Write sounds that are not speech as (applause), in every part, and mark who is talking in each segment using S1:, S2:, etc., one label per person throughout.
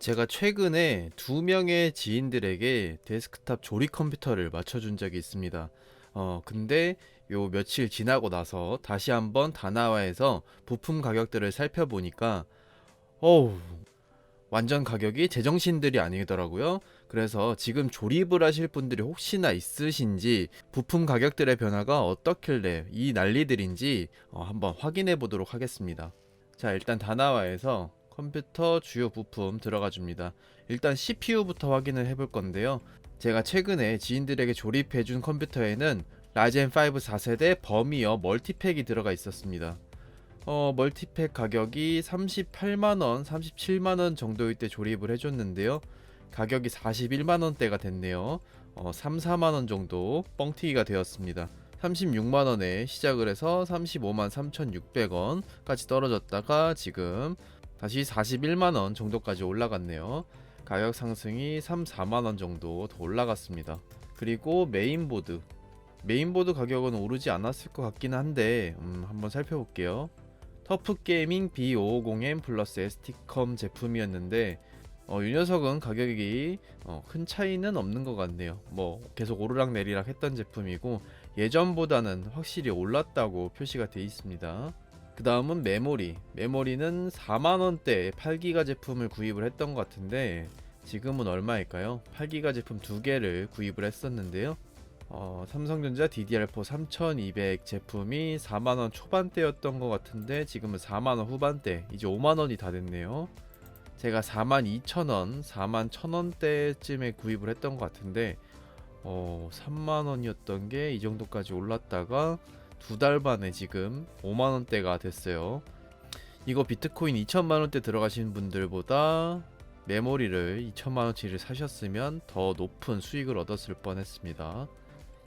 S1: 제가 최근에 두 명의 지인들에게 데스크탑 조립 컴퓨터를 맞춰준 적이 있습니다. 어, 근데 요 며칠 지나고 나서 다시 한번 다나와에서 부품 가격들을 살펴보니까, 어우, 완전 가격이 제정신들이 아니더라고요. 그래서 지금 조립을 하실 분들이 혹시나 있으신지 부품 가격들의 변화가 어떻길래 이 난리들인지 어, 한번 확인해 보도록 하겠습니다. 자, 일단 다나와에서 컴퓨터 주요 부품 들어가 줍니다. 일단 CPU부터 확인을 해볼 건데요. 제가 최근에 지인들에게 조립해 준 컴퓨터에는 라젠 5 4세대 버미어 멀티팩이 들어가 있었습니다. 어, 멀티팩 가격이 38만원, 37만원 정도일 때 조립을 해줬는데요. 가격이 41만원대가 됐네요. 어, 3, 4만원 정도 뻥튀기가 되었습니다. 36만원에 시작을 해서 35만 3,600원까지 떨어졌다가 지금 다시 41만원 정도까지 올라갔네요. 가격 상승이 3, 4만원 정도 더 올라갔습니다. 그리고 메인보드. 메인보드 가격은 오르지 않았을 것 같긴 한데, 음, 한번 살펴볼게요. 터프 게이밍 B550M 플러스 ST컴 제품이었는데 어, 이 녀석은 가격이 어, 큰 차이는 없는 것 같네요. 뭐 계속 오르락 내리락 했던 제품이고 예전보다는 확실히 올랐다고 표시가 되어 있습니다. 그 다음은 메모리. 메모리는 4만원대 8기가 제품을 구입을 했던 것 같은데 지금은 얼마일까요? 8기가 제품 두 개를 구입을 했었는데요. 어, 삼성전자 DDR4 3200 제품이 4만원 초반대였던 것 같은데 지금은 4만원 후반대 이제 5만원이 다 됐네요 제가 4만 2천원 4만 1천원대쯤에 구입을 했던 것 같은데 어, 3만원이었던 게 이 정도까지 올랐다가 두 달 만에 지금 5만원대가 됐어요 이거 비트코인 2천만원대 들어가신 분들보다 메모리를 2천만원치를 사셨으면 더 높은 수익을 얻었을 뻔했습니다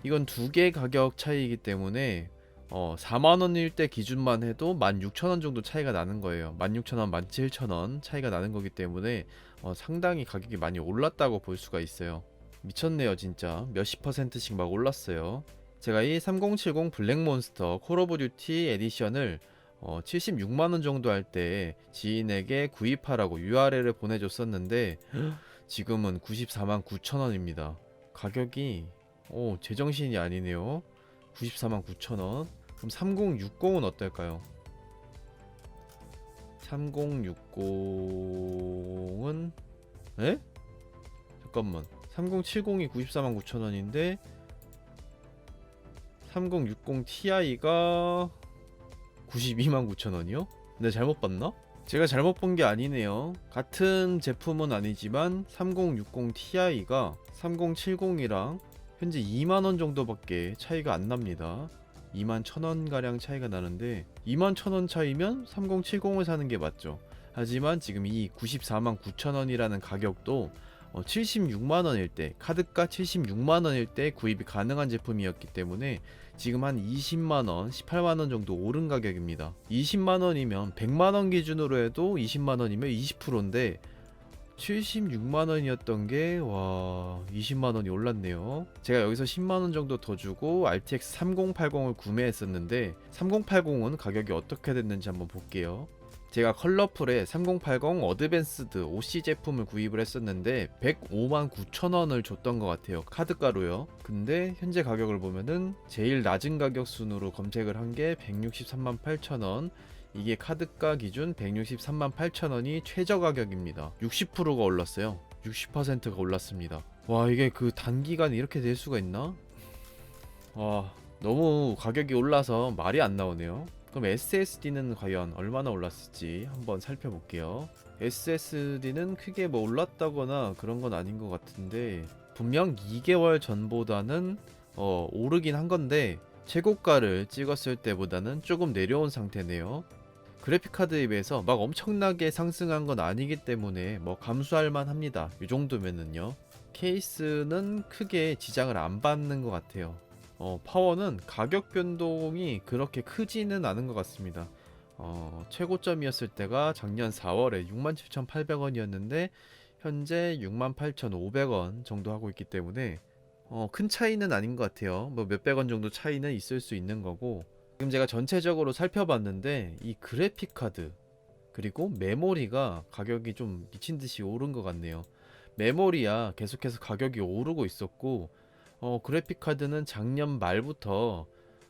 S1: 이건 두 개 가격 차이이기 때문에 어, 4만원일 때 기준만 해도 16,000원 정도 차이가 나는 거예요. 16,000원, 17,000원 차이가 나는 거기 때문에 어, 상당히 가격이 많이 올랐다고 볼 수가 있어요. 미쳤네요, 진짜. 몇십 퍼센트씩 막 올랐어요. 제가 이 3070 블랙몬스터 콜 오브 듀티 에디션을 어, 76만원 정도 할 때 지인에게 구입하라고 URL을 보내줬었는데 (gasps) 지금은 94만 9천원입니다. 가격이 오, 제정신이 아니네요. 94만 9천원. 그럼 3060은 어떨까요? 3060은 에? 잠깐만. 3070이 94만 9천원인데 3060 Ti가 92만 9천 원이요? 근데 잘못 봤나? 제가 잘못 본 게 아니네요. 같은 제품은 아니지만 3060 Ti가 3070이랑 현재 2만 원 정도밖에 차이가 안 납니다. 2만 1000원 가량 차이가 나는데 2만 1000원 차이면 3070을 사는 게 맞죠. 하지만 지금 이 94만 9천원이라는 가격도 76만원일 때 카드가 76만원일 때 구입이 가능한 제품이었기 때문에 지금 한 20만원 18만원 정도 오른 가격입니다 20만원이면 100만원 기준으로 해도 20만원이면 20%인데 76만원이었던 게, 와, 20만원이 올랐네요. 제가 여기서 10만원 정도 더 주고 RTX 3080을 구매했었는데, 3080은 가격이 어떻게 됐는지 한번 볼게요. 제가 컬러풀에 3080 어드밴스드 OC 제품을 구입을 했었는데 105만 9천원을 줬던 것 같아요 카드가로요 근데 현재 가격을 보면은 제일 낮은 가격 순으로 검색을 한 게 163만 8천원 이게 카드가 기준 163만 8천원이 최저 가격입니다. 60%가 올랐어요. 60%가 올랐습니다. 와 이게 그 단기간에 이렇게 될 수가 있나? 와 너무 가격이 올라서 말이 안 나오네요. 그럼 SSD는 과연 얼마나 올랐을지 한번 살펴볼게요. SSD는 크게 뭐 올랐다거나 그런 건 아닌 것 같은데 분명 2개월 전보다는 어, 오르긴 한 건데 최고가를 찍었을 때보다는 조금 내려온 상태네요. 그래픽카드에 비해서 막 엄청나게 상승한 건 아니기 때문에 뭐 감수할 만 합니다. 이 정도면은요. 케이스는 크게 지장을 안 받는 것 같아요. 어, 파워는 가격 변동이 그렇게 크지는 않은 것 같습니다. 어, 최고점이었을 때가 작년 4월에 67,800원이었는데 현재 68,500원 정도 하고 있기 때문에 어, 큰 차이는 아닌 것 같아요. 뭐 몇백 원 정도 차이는 있을 수 있는 거고 지금 제가 전체적으로 살펴봤는데 이 그래픽 카드 그리고 메모리가 가격이 좀 미친 듯이 오른 것 같네요. 메모리야 계속해서 가격이 오르고 있었고 어, 그래픽 카드는 작년 말부터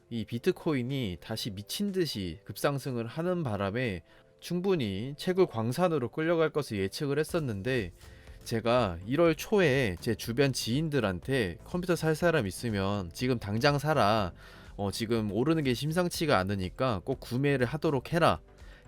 S1: 이 비트코인이 다시 미친 듯이 급상승을 하는 바람에 충분히 채굴 광산으로 끌려갈 것을 예측을 했었는데 제가 1월 초에 제 주변 지인들한테 컴퓨터 살 사람 있으면 지금 당장 사라. 어, 지금 오르는 게 심상치가 않으니까 꼭 구매를 하도록 해라.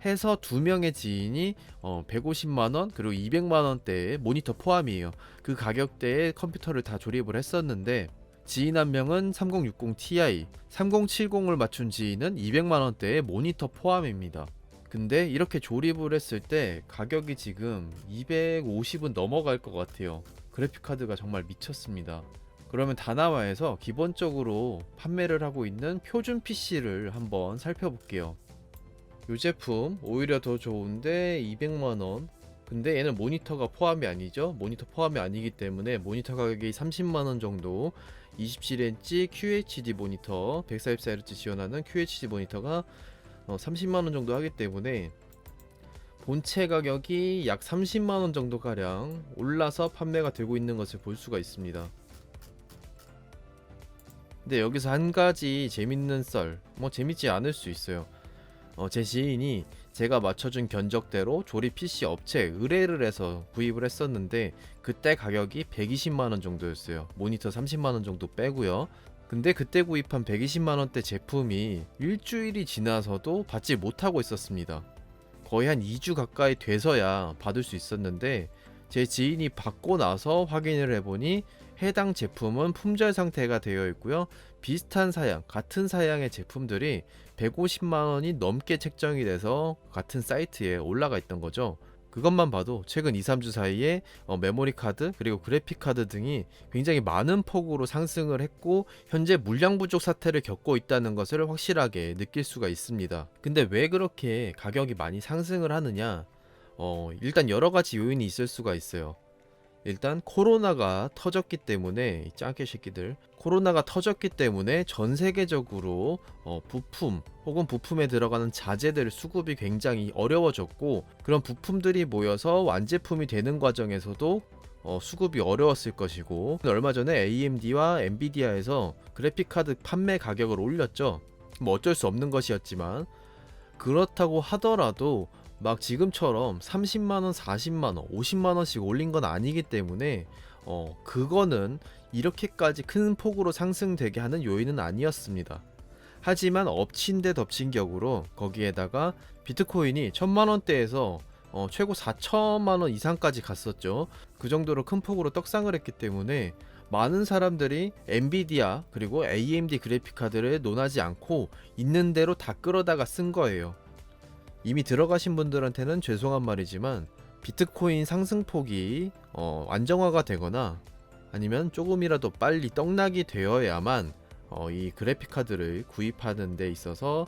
S1: 해서 두 명의 지인이 어, 150만 원 그리고 200만 원대의 모니터 포함이에요. 그 가격대에 컴퓨터를 다 조립을 했었는데 지인 한 명은 3060 Ti, 3070을 맞춘 지인은 200만 원대의 모니터 포함입니다. 근데 이렇게 조립을 했을 때 가격이 지금 250은 넘어갈 것 같아요. 그래픽 카드가 정말 미쳤습니다. 그러면 다나와에서 기본적으로 판매를 하고 있는 표준 PC를 한번 살펴볼게요. 이 제품 오히려 더 좋은데 200만원. 근데 얘는 모니터가 포함이 아니죠. 모니터 포함이 아니기 때문에 모니터 가격이 30만원 정도 27인치 QHD 모니터 144Hz 지원하는 QHD 모니터가 어, 30만원 정도 하기 때문에 본체 가격이 약 30만원 정도 가량 올라서 판매가 되고 있는 것을 볼 수가 있습니다. 근데 여기서 한 가지 재밌는 썰, 뭐 재밌지 않을 수 있어요. 어, 제 지인이 제가 맞춰준 견적대로 조립 PC 업체에 의뢰를 해서 구입을 했었는데 그때 가격이 120만원 정도였어요. 모니터 30만원 정도 빼고요. 근데 그때 구입한 120만원대 제품이 일주일이 지나서도 받지 못하고 있었습니다. 거의 한 2주 가까이 돼서야 받을 수 있었는데 제 지인이 받고 나서 확인을 해보니 해당 제품은 품절 상태가 되어 있고요. 비슷한 사양, 같은 사양의 제품들이 150만 원이 넘게 책정이 돼서 같은 사이트에 올라가 있던 거죠. 그것만 봐도 최근 2, 3주 사이에 어, 메모리 카드 그리고 그래픽 카드 등이 굉장히 많은 폭으로 상승을 했고 현재 물량 부족 사태를 겪고 있다는 것을 확실하게 느낄 수가 있습니다. 근데 왜 그렇게 가격이 많이 상승을 하느냐? 어, 일단 여러 가지 요인이 있을 수가 있어요. 일단 코로나가 터졌기 때문에 이 짱깨 새끼들 코로나가 터졌기 때문에 전 세계적으로 어, 부품 혹은 부품에 들어가는 자재들 수급이 굉장히 어려워졌고 그런 부품들이 모여서 완제품이 되는 과정에서도 어, 수급이 어려웠을 것이고 얼마 전에 AMD와 엔비디아에서 그래픽 카드 판매 가격을 올렸죠. 뭐 어쩔 수 없는 것이었지만 그렇다고 하더라도 막 지금처럼 30만원, 40만원, 50만원씩 올린 건 아니기 때문에 어, 그거는 이렇게까지 큰 폭으로 상승되게 하는 요인은 아니었습니다. 하지만 엎친 데 덮친 격으로 거기에다가 비트코인이 천만원대에서 어, 최고 4천만원 이상까지 갔었죠. 그 정도로 큰 폭으로 떡상을 했기 때문에 많은 사람들이 엔비디아 그리고 AMD 그래픽 카드를 논하지 않고 있는 대로 다 끌어다가 쓴 거예요. 이미 들어가신 분들한테는 죄송한 말이지만 비트코인 상승폭이 어, 안정화가 되거나 아니면 조금이라도 빨리 떡락이 되어야만 어, 이 그래픽 카드를 구입하는 데 있어서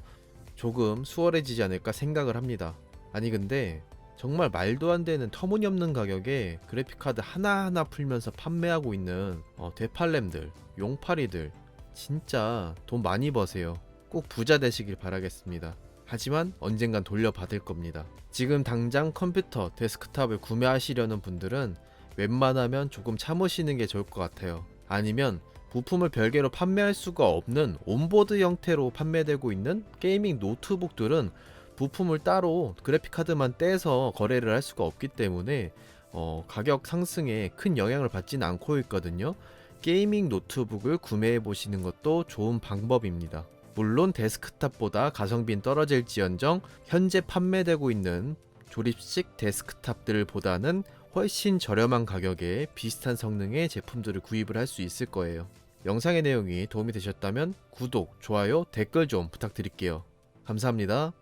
S1: 조금 수월해지지 않을까 생각을 합니다. 아니 근데 정말 말도 안 되는 터무니없는 가격에 그래픽 카드 하나하나 풀면서 판매하고 있는 어, 되팔렘들, 용팔이들 진짜 돈 많이 버세요. 꼭 부자 되시길 바라겠습니다. 하지만 언젠간 돌려받을 겁니다. 지금 당장 컴퓨터, 데스크탑을 구매하시려는 분들은 웬만하면 조금 참으시는 게 좋을 것 같아요. 아니면 부품을 별개로 판매할 수가 없는 온보드 형태로 판매되고 있는 게이밍 노트북들은 부품을 따로 그래픽 카드만 떼서 거래를 할 수가 없기 때문에 어, 가격 상승에 큰 영향을 받지는 않고 있거든요. 게이밍 노트북을 구매해 보시는 것도 좋은 방법입니다. 물론 데스크탑보다 가성비는 떨어질지언정 현재 판매되고 있는 조립식 데스크탑들보다는 훨씬 저렴한 가격에 비슷한 성능의 제품들을 구입을 할 수 있을 거예요. 영상의 내용이 도움이 되셨다면 구독, 좋아요, 댓글 좀 부탁드릴게요. 감사합니다.